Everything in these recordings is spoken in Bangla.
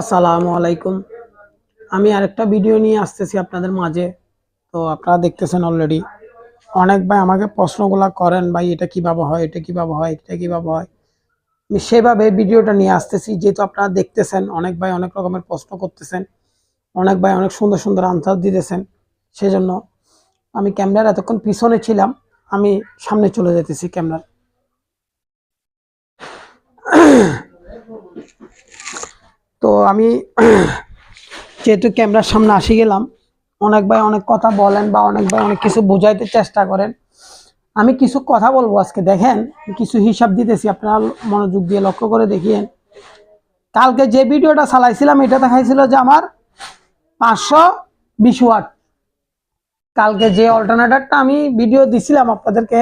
আসসালামু আলাইকুম। আমি আরেকটা ভিডিও নিয়ে আসতেছি আপনাদের মাঝে। তো আপনারা দেখতেছেন অলরেডি অনেক ভাই আমাকে প্রশ্নগুলো করেন, ভাই, এটা কীভাবে হয়? এটা কীভাবে হয়? এটা কীভাবে হয়? আমি সেভাবে ভিডিওটা নিয়ে আসতেছি। যেহেতু আপনারা দেখতেছেন, অনেক ভাই অনেক রকমের প্রশ্ন করতেছেন। অনেক ভাই অনেক সুন্দর সুন্দর আনসার দিতেছেন। সেজন্য আমি ক্যামেরার এতক্ষণ পিছনে ছিলাম। আমি সামনে চলে যেতেছি ক্যামেরার তো আমি যেহেতু ক্যামেরার সামনে আসি গেলাম, অনেক ভাই অনেক কথা বলেন বা অনেক ভাই অনেক কিছু বোঝাইতে চেষ্টা করেন। আমি কিছু কথা বলব আজকে, দেখেন কিছু হিসাব দিতেছি, আপনারা মনোযোগ দিয়ে লক্ষ্য করে দেখিয়েন। কালকে যে ভিডিওটা চালাইছিলাম, এটা দেখাইছিল যে আমার পাঁচশো বিশ ওয়াট। কালকে যে অল্টারনেটারটা আমি ভিডিও দিছিলাম আপনাদেরকে,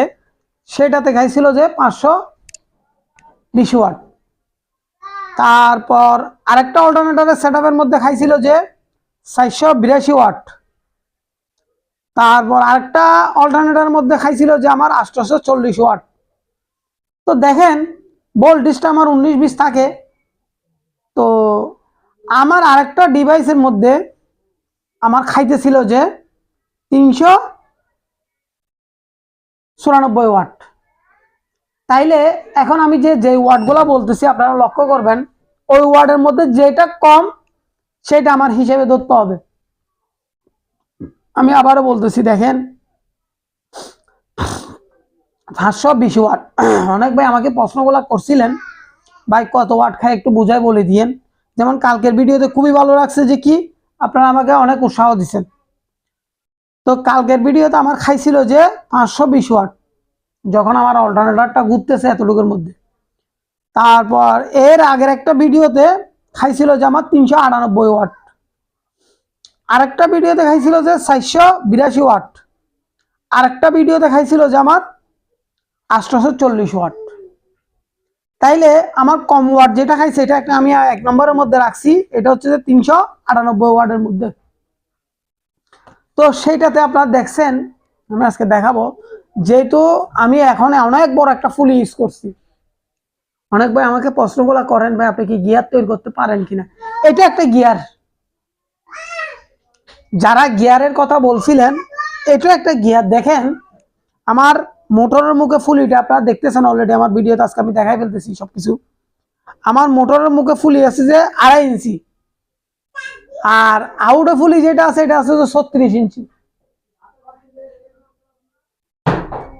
সেটা দেখাইছিল যে পাঁচশো বিশ ওয়াট। তারপর আরেকটা অল্টারনেটরের সেট মধ্যে খাইছিল যে চারশো বিরাশি ওয়াট। তারপর আরেকটা অল্টারনেটরের মধ্যে খাইছিল যে আমার আটশোশো চল্লিশ ওয়াট। তো দেখেন ভোল্টেজটা আমার উনিশ বিশ থাকে। তো আমার আরেকটা ডিভাইসের মধ্যে আমার খাইতেছিল যে তিনশো চুরানব্বই ওয়াট। তাইলে এখন আমি যে যে ওয়ার্ডগুলো বলতেছি, আপনারা লক্ষ্য করবেন, ওই ওয়ার্ডের মধ্যে যেটা কম, সেটা আমার হিসেবে ধরতে হবে। আমি আবারও বলতেছি, দেখেন, পাঁচশো বিশ ওয়াট অনেক ভাই আমাকে প্রশ্নগুলো করছিলেন, ভাই কত ওয়াট খায় একটু বুঝাই বলে দিয়েন। যেমন কালকের ভিডিওতে খুবই ভালো লাগছে যে কি, আপনারা আমাকে অনেক উৎসাহ দিচ্ছেন তো কালকের ভিডিওতে আমার খাইছিল যে পাঁচশো বিশ ওয়াট যখন আমার অল্টারনেটারটা ঘুরতেছে এতটুকুর মধ্যে। তারপর এর আগের একটা ভিডিওতে খাইছিল যে আমার তিনশো আটানব্বই ওয়াট। আরেকটা ভিডিওতে খাইছিল যে চারশো বিরাশি ওয়াট। আরেকটা ভিডিওতে খাইছিল যে আমার আটশোশো চল্লিশ ওয়াট। তাইলে আমার কম ওয়াট যেটা খাইছে এটা একটা আমি এক নম্বরের মধ্যে রাখছি, এটা হচ্ছে যে তিনশো আটানব্বই ওয়াটের মধ্যে। তো সেইটাতে আপনারা দেখছেন, আমি আজকে দেখাবো। যেহেতু আমি এখন অনেক বড় একটা ফুল ইউজ করছি। অনেক ভাই আমাকে প্রশ্নগুলো করেন, ভাই আপনি কি গিয়ার তৈরি করতে পারেন কিনা? এটা একটা গিয়ার যারা গিয়ারের কথা বলছিলেন, এটা একটা গিয়ার দেখেন, আমার মোটরের মুখে ফুলিটা আপনারা দেখতেছেন অলরেডি আমার ভিডিওতে আজকে আমি দেখাই ফেলতেছি সবকিছু। আমার মোটরের মুখে ফুলি আছে যে আড়াই ইঞ্চি আর আউটে ফুলি যেটা আছে, এটা আছে যে ছত্রিশ ইঞ্চি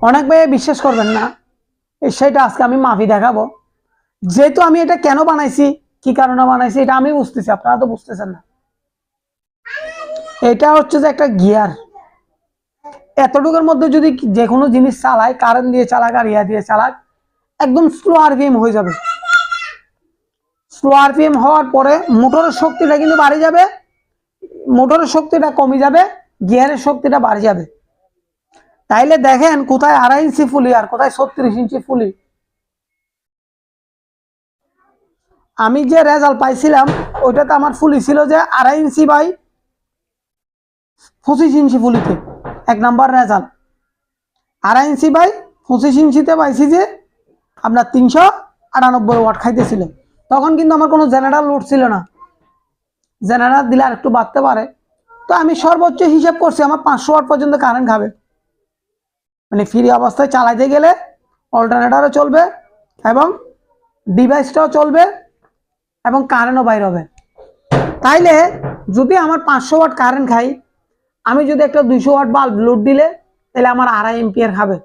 অনেক ভাই বিশ্বাস করবেন না। সেটা আজকে আমি মাফি দেখাবো। যেহেতু আমি এটা কেন বানাইছি, কি কারণে বানাইছি, এটা আমি বুঝতেছি, আপনারা তো বুঝতেছেন না। এটা হচ্ছে যে একটা গিয়ার। এতটুকুর মধ্যে যদি যে কোনো জিনিস চালায় কারেন্ট দিয়ে চালাক আর ইয়া দিয়ে চালাক, একদম স্লো আরপিএম হয়ে যাবে। স্লো আরপিএম হওয়ার পরে মোটরের শক্তিটা কিন্তু বাড়ে যাবে, মোটরের শক্তিটা কমে যাবে, গিয়ারের শক্তিটা বাড়ে যাবে। তাইলে দেখেন কোথায় আড়াই ইঞ্চি ফুলি আর কোথায় ছত্রিশ ইঞ্চি ফুলি। আমি যে রেজাল্ট পাইছিলাম, ওইটাতে আমার ফুলি ছিল যে আড়াই ইঞ্চি বাই পঁচিশ ইঞ্চি ফুলিতে, এক নাম্বার রেজাল্ট আড়াই ইঞ্চি বাই পঁচিশ ইঞ্চিতে পাইছি যে আপনার তিনশো আটানব্বই ওয়াট খাইতেছিল। তখন কিন্তু আমার কোনো জেনারেল লোড ছিল না। জেনারেল দিলে আর একটু বাড়তে পারে। তো আমি সর্বোচ্চ হিসাব করছি, আমার পাঁচশো ওয়াট পর্যন্ত কারেন্ট খাবে। মানে ফ্রি অবস্থায় চালাইতে গেলে অল্টারনেটারও চলবে এবং ডিভাইসটাও চলবে এবং কারেন্টও বাইর হবে। তাইলে যদি আমার পাঁচশো ওয়াট কারেন্ট খাই, আমি যদি একটা দুইশো ওয়াট বাল্ব লোড দিলে তাহলে আমার আড়াই এম্পিয়ার খাবে।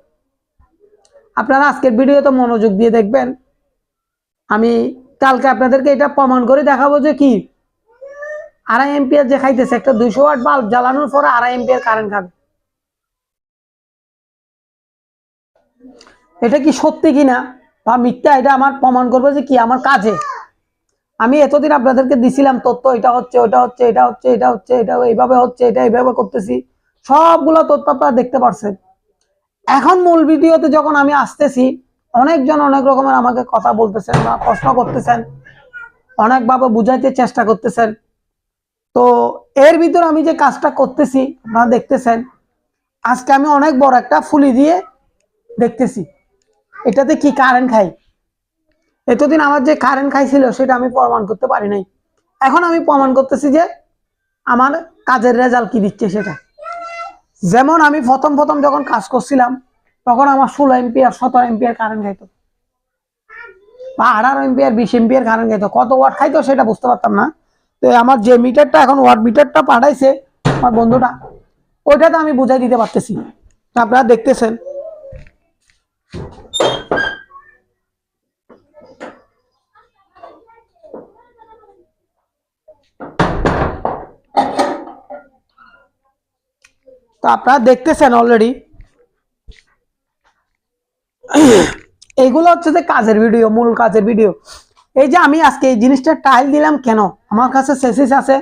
আপনারা আজকের ভিডিওতে মনোযোগ দিয়ে দেখবেন। আমি কালকে আপনাদেরকে এটা প্রমাণ করে দেখাবো যে কি? আড়াই এম্পিয়ার যে খাইতেছে, একটা দুইশো ওয়াট বাল্ব জ্বালানোর পরে আড়াই এম্পিয়ার কারেন্ট খাবে। এটা কি সত্যি কিনা বা মিথ্যা? এটা আমার প্রমাণ করবে যে কি আমার কাজে। আমি এতদিন আপনাদেরকে দিছিলাম তথ্য, এটা হচ্ছে, ওটা হচ্ছে, এটা হচ্ছে এটা হচ্ছে, এটা এইভাবে হচ্ছে, এটা এইভাবে করতেছি। সবগুলো তথ্য আপনারা দেখতে পারছেন। এখন মূল ভিডিওতে যখন আমি আসতেছি, অনেকজন অনেক রকমের আমাকে কথা বলতেছেন বা প্রশ্ন করতেছেন, অনেকভাবে বুঝাইতে চেষ্টা করতেছেন। তো এর ভিতর আমি যে কাজটা করতেছি, আপনারা দেখতেছেন, আজকে আমি অনেক বড় একটা ফুলি দিয়ে দেখতেছি। এটাতে কি কারেন্ট খাই? এতদিন আমার যে কারেন্ট খাইছিল, সেটা আমি প্রমাণ করতে পারি নাই। এখন আমি প্রমাণ করতেছি যে, আমার কাজের রেজাল্ট কি দিচ্ছে সেটা। যেমন আমি প্রথম প্রথম যখন কাজ করছিলাম, তখন আমার ষোলো এমপিয়ার সতেরো এমপিয়ার কারেন্ট খাইতো। বা আঠারো এমপিয়ার বিশ এমপিয়ার কারেন্ট খাইতো। কত ওয়াট খাইতো সেটা বুঝতে পারতাম না। তো আমার যে মিটারটা এখন ওয়াট মিটারটা পাঠাইছে, আমার বন্ধুটা, ওইটাতে আমি বুঝাই দিতে পারতেছি। আপনারা দেখতেছেন তো আপনারা দেখতেছেন অলরেডি এইগুলো হচ্ছে যে কাজের ভিডিও মূল কাজের ভিডিও এই যে আমি আজকে এই জিনিসটা টাইল দিলাম কেন? আমার কাছে সেসিস আছে,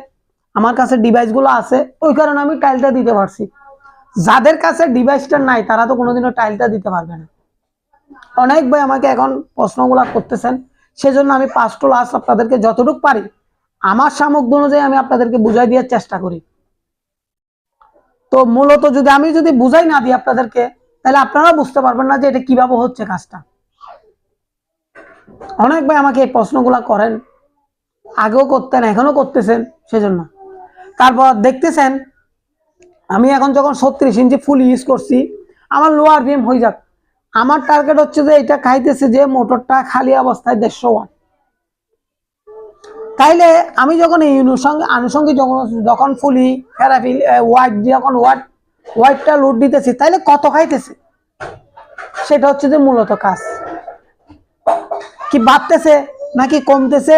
আমার কাছে ডিভাইসগুলো আছে, ওই কারণে আমি টাইলটা দিতে পারছি। যাদের কাছে ডিভাইসটা নাই, তারা তো কোনোদিনও টাইলটা দিতে পারবে না। অনেক ভাই আমাকে এখন প্রশ্নগুলো করতেছেন। সেজন্য আমি পাঁচ টু লাস্ট আপনাদেরকে যতটুকু পারি, আমার সামগ্রী অনুযায়ী আমি আপনাদেরকে বুঝাই দেওয়ার চেষ্টা করি। তো মূলত যদি আমি যদি বুঝাই না দিই আপনাদেরকে, তাহলে আপনারা বুঝতে পারবেন না যে এটা কীভাবে হচ্ছে কাজটা। অনেক ভাই আমাকে এই প্রশ্নগুলা করেন, আগেও করতেন এখনও করতেছেন, সেজন্য। তারপর দেখতেছেন, আমি এখন যখন ছত্রিশ ইঞ্চি ফুল ইউজ করছি, আমার লোয়ার বিএম হয়ে যাক। আমার টার্গেট হচ্ছে যে এটা খাইতেছে যে মোটরটা খালি অবস্থায় দেড়শো ওয়াট। তাইলে আমি যখন এই আনুষঙ্গিক আনুষঙ্গিক যখন যখন ফুলি, ফেরাফিল ওয়াইট যখন ওয়াট ওয়াইটটা লোড দিতেছি, তাইলে কত খাইতেছে? সেটা হচ্ছে যে মূলত কাজ। কি বাড়তেছে নাকি কমতেছে?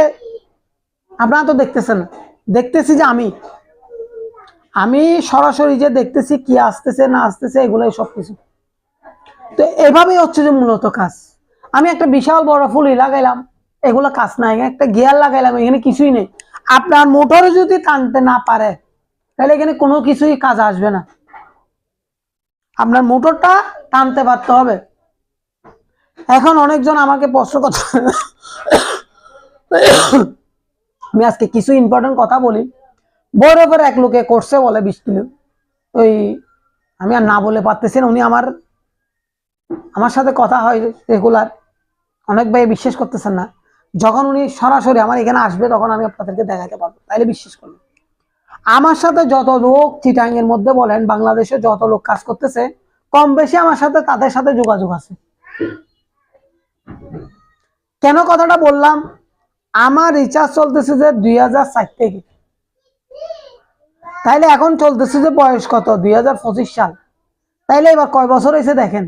আপনারা তো দেখতেছেন দেখতেছি যে আমি আমি সরাসরি যে দেখতেছি কি আসতেছে না আসতেছে, এগুলোই সব কিছু তো এভাবেই হচ্ছে যে মূলত কাজ। আমি একটা বিশাল বড় ফুলি লাগাইলাম, এগুলো কাজ নাই, একটা গিয়ার লাগাইলাম, এখানে কিছুই নেই। আপনার মোটর যদি টানতে না পারে, তাহলে এখানে কোনো কিছুই কাজ আসবে না। আপনার মোটরটা টানতে পারতে হবে। এখন অনেকজন আমাকে প্রশ্ন করছে, আমি আজকে কিছু ইম্পর্টেন্ট কথা বলি। বরফের এক লোকে করছে বলে বিশ কিলো ওই আমি আর না বলে পারতেছি না, উনি আমার আমার সাথে কথা হয় রেগুলার। অনেক ভাই বিশ্বাস করতেছেন না। যখন উনি সরাসরি আমার এখানে আসবে, তখন আমি আপনাদেরকে দেখাতে পারব। তাইলে বিশ্বাস করবেন আমার সাথে যত লোক চিটাং এর মধ্যে বলেন, বাংলাদেশে যত লোক কাজ করতেছে কম বেশি আমার সাথে তাদের সাথে যোগাযোগ আছে। কেন কথাটা বললাম? আমার রিচার্জ চলতেছে যে দুই হাজার ষাট থেকে। তাইলে এখন চলতেছে যে বয়স কত? দুই হাজার পঁচিশ সাল। তাইলে এবার কয় বছর হয়েছে দেখেন?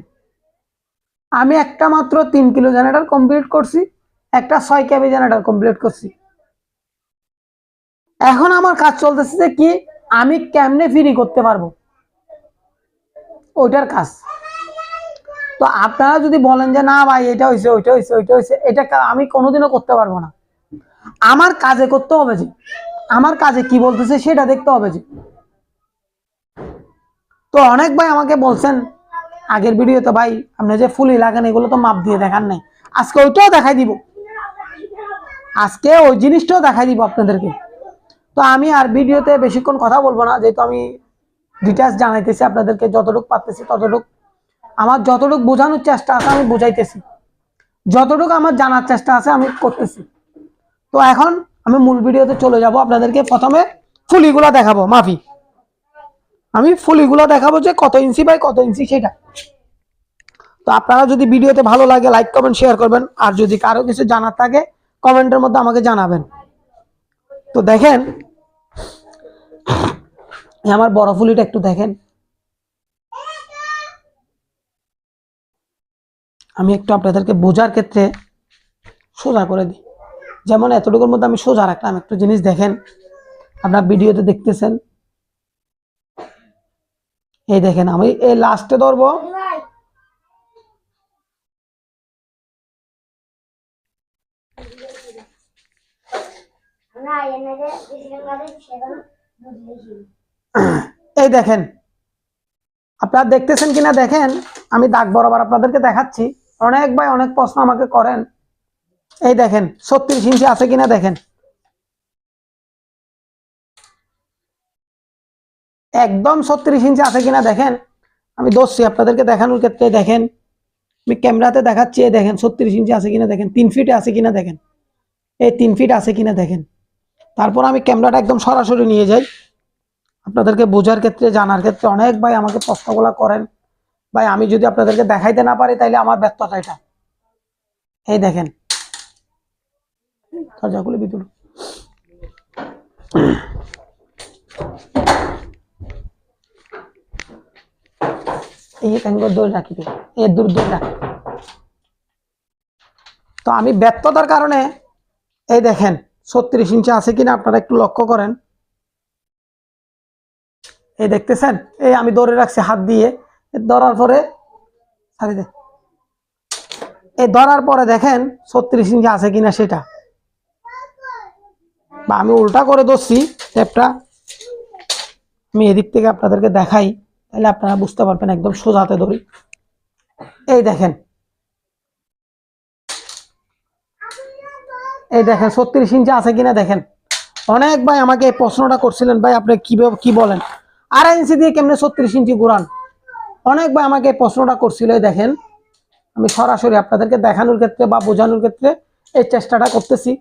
আমি একটা মাত্র তিন কিলো জেনারেটর কমপ্লিট করছি, একটা ছয় কেবি জেনারেটর কমপ্লিট করছি। এখন আমার কাজ চলতেছে যে কি, আমি কেমনে ফ্রি করতে পারব? ওইটার কাজ। তো আপনারা যদি বলেন যে, না ভাই, এটা হয়েছে ওইটা হয়েছে ওইটা হয়েছে এটা আমি কোনোদিনও করতে পারব না। আমার কাজে করতে হবে যে, আমার কাজে কি বলতেছে সেটা দেখতে হবে যে। তো অনেক ভাই আমাকে বলছেন আগের ভিডিওতে ভাই, আপনি যে ফুলি লাগান, এগুলো তো মাপ দিয়ে দেখান নাই। আজকে ওইটাও দেখাই দিব। আজকে ওই জিনিসটাও দেখাই দিব আপনাদেরকে। তো আমি আর ভিডিওতে বেশিক্ষণ কথা বলব না, যেহেতু আমি ডিটেলস জানাইতেছি আপনাদেরকে, যতটুকু পারতেছি ততটুকু। আমার যতটুকু বোঝানোর চেষ্টা আছে, আমি বুঝাইতেছি। যতটুকু আমার জানার চেষ্টা আছে, আমি করতেছি। তো এখন আমি মূল ভিডিওতে চলে যাব। আপনাদেরকে প্রথমে ফুলিগুলো দেখাবো, মাফি। আমি ফুলিগুলো দেখাবো যে কত ইঞ্চি বাই কত ইঞ্চি সেটা। তো আপনারা যদি ভিডিওতে ভালো লাগে লাইক কমেন্ট শেয়ার করবেন। আর যদি কারও কিছু জানার থাকে কমেন্টের মধ্যে আমাকে জানাবেন। তো দেখেন আমার বড় ফুলিটা একটু দেখেন। আমি একটু আপনাদেরকে বোঝার ক্ষেত্রে সোজা করে দিই। যেমন এতটুকুর মধ্যে আমি সোজা রাখলাম। একটু জিনিস দেখেন। আপনার ভিডিওতে দেখতেছেন। এই দেখেন আমি এই লাস্টে ধরবো। এই দেখেন, আপনারা দেখতেছেন কিনা দেখেন, আমি দাগ বরাবর আপনাদেরকে দেখাচ্ছি। অনেক ভাই অনেক প্রশ্ন আমাকে করেন। এই দেখেন, ছত্রিশ ইঞ্চি আছে কিনা দেখেন। একদম ছত্রিশ ইঞ্চি আছে কিনা দেখেন। আমি দোষছি আপনাদেরকে দেখানোর ক্ষেত্রে, দেখেন। আমি ক্যামেরাতে দেখাচ্ছি দেখেন, ছত্রিশ ইঞ্চি আছে কিনা দেখেন, তিন ফিট আছে কিনা দেখেন। এই তিন ফিট আছে কিনা দেখেন। তারপর আমি ক্যামেরাটা একদম সরাসরি নিয়ে যাই। আপনাদেরকে বোঝার ক্ষেত্রে, জানার ক্ষেত্রে অনেক ভাই আমাকে প্রশ্নগুলো করেন। ভাই, আমি যদি আপনাদেরকে দেখাইতে না পারি তাহলে আমার ব্যর্থতা এটা। এই দেখেন। দরজাগুলো ভিতরে। এই ট্যাঙ্গর দৌড় রাখিবে এ দূর দূর রাখ। তো আমি ব্যর্থতার কারণে, এই দেখেন, ছত্রিশ ইঞ্চি আছে কিনা আপনারা একটু লক্ষ্য করেন। এই দেখতেছেন, এই আমি ধরে রাখছি হাত দিয়ে। ধরার পরে এই ধরার পরে দেখেন, ছত্রিশ ইঞ্চি আছে কিনা সেটা। বা আমি উল্টা করে ধরছি, টেপটা। আমি এদিক থেকে আপনাদেরকে দেখাই। তাহলে আপনারা বুঝতে পারবেন একদম সোজাতে ধরি এই দেখেন। এই দেখেন, ছত্রিশ ইঞ্চি আছে কিনা দেখেন। অনেক ভাই আমাকে এই প্রশ্নটা করছিলেন, ভাই আপনি কীভাবে কি বলেন? আড়াই ইঞ্চি দিয়ে কেমনে ছত্রিশ ইঞ্চি ঘুরান? অনেক ভাই আমাকে এই প্রশ্নটা করছিল দেখেন। আমি সরাসরি আপনাদেরকে দেখানোর ক্ষেত্রে বা বোঝানোর ক্ষেত্রে এই চেষ্টাটা করতেছি।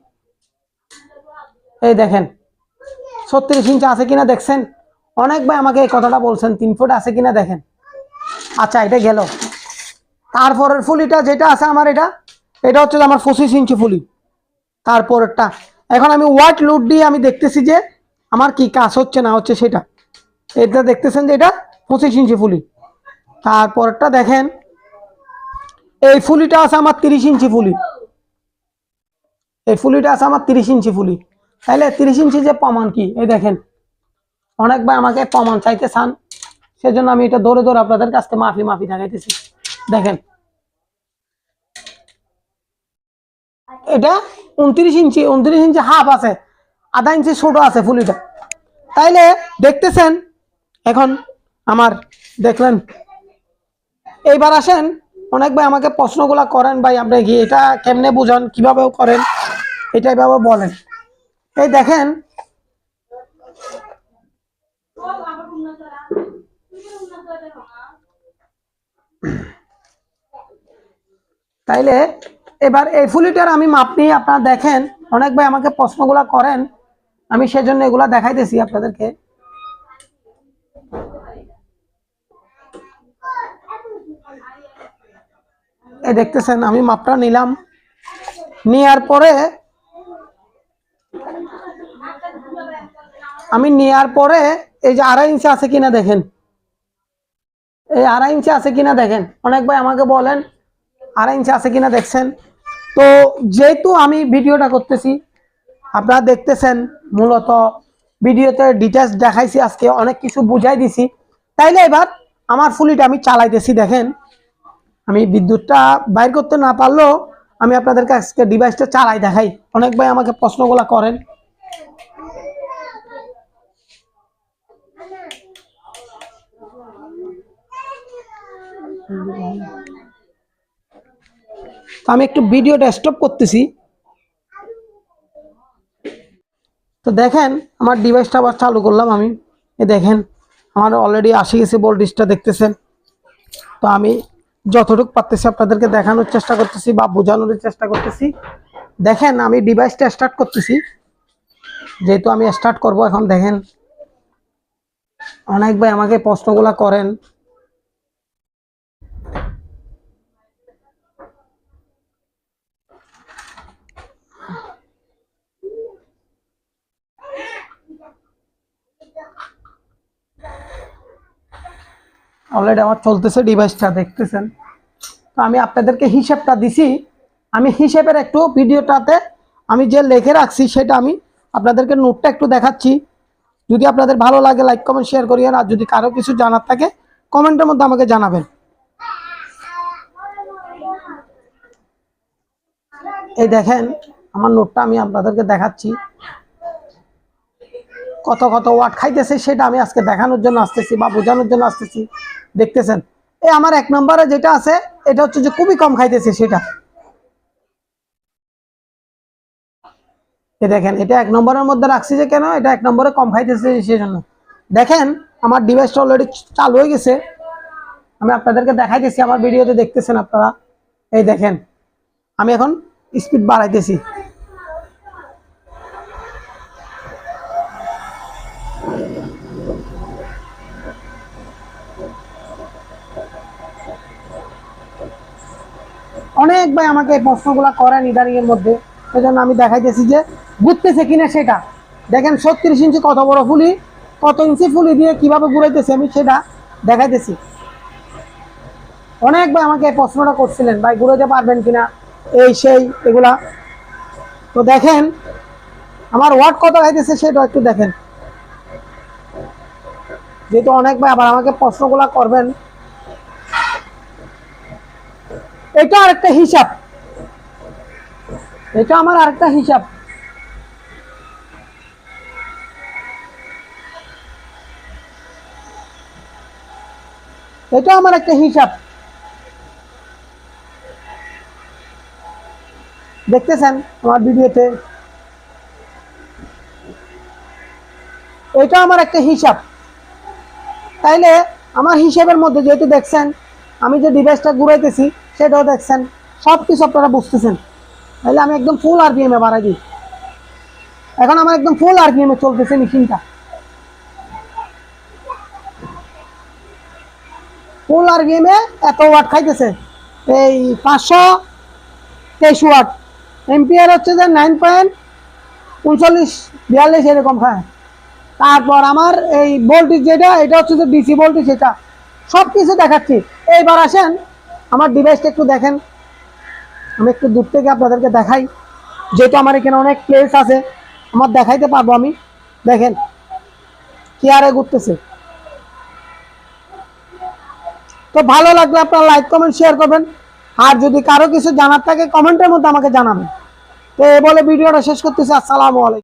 এই দেখেন, ছত্রিশ ইঞ্চি আছে কিনা দেখছেন? অনেক ভাই আমাকে এই কথাটা বলছেন, তিন ফুট আছে কিনা দেখেন। আচ্ছা এটা গেল। তারপরের ফুলিটা যেটা আছে আমার এটা এটা হচ্ছে আমার পঁচিশ ইঞ্চি ফুলি। তারপরেরটা, এখন আমি ওয়াট লুট দিয়ে আমি দেখতেছি যে আমার কি কাজ হচ্ছে না হচ্ছে সেটা। এটা দেখতেছেন যে এটা পঁচিশ ইঞ্চি ফুলি। তারপরেরটা দেখেন, এই ফুলিটা আছে আমার তিরিশ ইঞ্চি ফুলি। এই ফুলিটা আছে আমার তিরিশ ইঞ্চি ফুলি। তাইলে তিরিশ ইঞ্চি যে প্রমাণ কি? এই দেখেন অনেক ভাই আমাকে প্রমাণ চাইতে চান, সেজন্য আমি এটা দৌড়ে দৌড়ে আপনাদের কাছ থেকে মাফি মাফি দেখাইতেছি। দেখেন। এটা উনত্রিশ ইঞ্চি উনত্রিশ ইঞ্চি হাফ আছে, আধা ইঞ্চি ছোট আছে ফুলিটা। তাইলে দেখতেছেন, এখন আমার দেখলেন। এইবার আসেন, অনেক ভাই আমাকে প্রশ্নগুলা করেন, ভাই আপনি কি এটা কেমনে বুঝান কীভাবে করেন এটা এভাবে বলেন। এই দেখেন তাইলে এবার এই ফুলিটার আমি মাপ নিয়ে আপনারা দেখেন। অনেক ভাই আমাকে প্রশ্নগুলা করেন। আমি সেজন্য এগুলা দেখাইতেছি আপনাদেরকে। এই দেখতেছেন, আমি মাপটা নিলাম। নেওয়ার পরে আমি নেওয়ার পরে এই যে আড়াই ইঞ্চি আছে কিনা দেখেন। এই আড়াই ইঞ্চি আছে কিনা দেখেন। অনেক ভাই আমাকে বলেন, আড়াই ইঞ্চি আছে কিনা দেখছেন। তো যেহেতু আমি ভিডিওটা করতেছি, আপনারা দেখতেছেন মূলত ভিডিওতে ডিটেলস দেখাইছি আজকে, অনেক কিছু বুঝাই দিছি। তাইলে এবার আমার ফুলিটা আমি চালাইতেছি, দেখেন। আমি বিদ্যুৎটা বাইর করতে না পারলেও আমি আপনাদেরকে আজকে ডিভাইসটা চালাই দেখাই। অনেক ভাই আমাকে প্রশ্নগুলো করেন। তো আমি একটু ভিডিওটা স্টপ করতেছি। তো দেখেন, আমার ডিভাইসটা আবার চালু করলাম আমি। এ দেখেন, আমার অলরেডি আসে গেছে ভোল্টেজটা দেখতেছেন? তো আমি যতটুকু পারতেছি আপনাদেরকে দেখানোর চেষ্টা করতেছি বা বোঝানোর চেষ্টা করতেছি। দেখেন, আমি ডিভাইসটা স্টার্ট করতেছি। যেহেতু আমি স্টার্ট করব এখন, দেখেন। অনেক ভাই আমাকে প্রশ্নগুলা করেন। অলরেডি আমার চলতেছে ডিভাইসটা দেখতেছেন। তো আমি আপনাদেরকে হিসেবটা দিছি। আমি হিসেবের একটু ভিডিওটাতে আমি যে লিখে রাখছি সেটা আমি আপনাদেরকে নোটটা একটু দেখাচ্ছি। যদি আপনাদের ভালো লাগে লাইক কমেন্ট শেয়ার করিয়েন। আর যদি কারও কিছু জানার থাকে কমেন্টের মধ্যে আমাকে জানাবেন। এই দেখেন, আমার নোটটা আমি আপনাদেরকে দেখাচ্ছি। কত কত ওয়াট খাইতেছে সেটা আমি আজকে দেখানোর জন্য আসতেছি বা বোঝানোর জন্য আসতেছি। দেখতেছেন? এই আমার এক নম্বরে যেটা আছে, এটা হচ্ছে যে খুবই কম খাইতেছে সেটা। দেখেন, এটা এক নম্বরের মধ্যে রাখছি যে কেন? এটা এক নম্বরে কম খাইতেছে সেই জন্য দেখেন, আমার ডিভাইসটা অলরেডি চালু হয়ে গেছে। আমি আপনাদেরকে দেখাইতেছি, আমার ভিডিওতে দেখতেছেন আপনারা। এই দেখেন, আমি এখন স্পিড বাড়াইতেছি। ভাই আমাকে প্রশ্নগুলো করেন ইদানিং এর মধ্যে। সেজন্য আমি দেখাইতেছি যে, ঘুরতেছে কিনা সেটা। দেখেন ছত্রিশ ইঞ্চি কত বড় ফুলি, কত ইঞ্চি ফুলি দিয়ে কীভাবে ঘুরাইতেছি আমি সেটা দেখাইতেছি। অনেক ভাই আমাকে প্রশ্নটা করছিলেন, ভাই ঘুরাইতে পারবেন কিনা? এই, সেই, এগুলা। তো দেখেন, আমার ওয়াট কত খাইতেছে সেটা একটু দেখেন। যেহেতু অনেক ভাই আবার আমাকে প্রশ্নগুলা করবেন এটা আরেকটা হিসাব। এটা আমার আরেকটা হিসাব। এটা আমার একটা হিসাব। দেখতেছেন আমার ভিডিওতে? এটা আমার একটা হিসাব। তাইলে আমার হিসাবের মধ্যে যেহেতু দেখছেন, আমি যে ডিভাইসটা ঘুরাইতেছি সেটাও দেখছেন সব কিছু আপনারা বুঝতেছেন। তাহলে আমি একদম ফুল আরপিএমে বাড়াই দিই। এখন আমার একদম ফুল আর আরপিএমে চলতেছে মেশিনটা। ফুল আরপিএমে এত ওয়াট খাইতেছে। এই পাঁচশো তেইশ ওয়াট এমপিআর হচ্ছে যে নাইন পয়েন্ট উনচল্লিশ, বিয়াল্লিশ এরকম খায় তারপর আমার এই ভোল্টেজ যেটা, এটা হচ্ছে যে ডিসি ভোল্টেজ সেটা সব কিছু দেখাচ্ছি। এইবার আসেন আমার ডিভাইসটা একটু দেখেন। আমি একটু দূর থেকে আপনাদেরকে দেখাই। যেহেতু আমার এখানে অনেক প্লেস আছে, আমার দেখাইতে পারব আমি। দেখেন, কি আরে ঘুরতেছে। তো ভালো লাগলে আপনারা লাইক কমেন্ট শেয়ার করবেন। আর যদি কারও কিছু জানার থাকে কমেন্টের মধ্যে আমাকে জানাবেন। তো এই বলে ভিডিওটা শেষ করতেছি। আসসালামু আলাইকুম।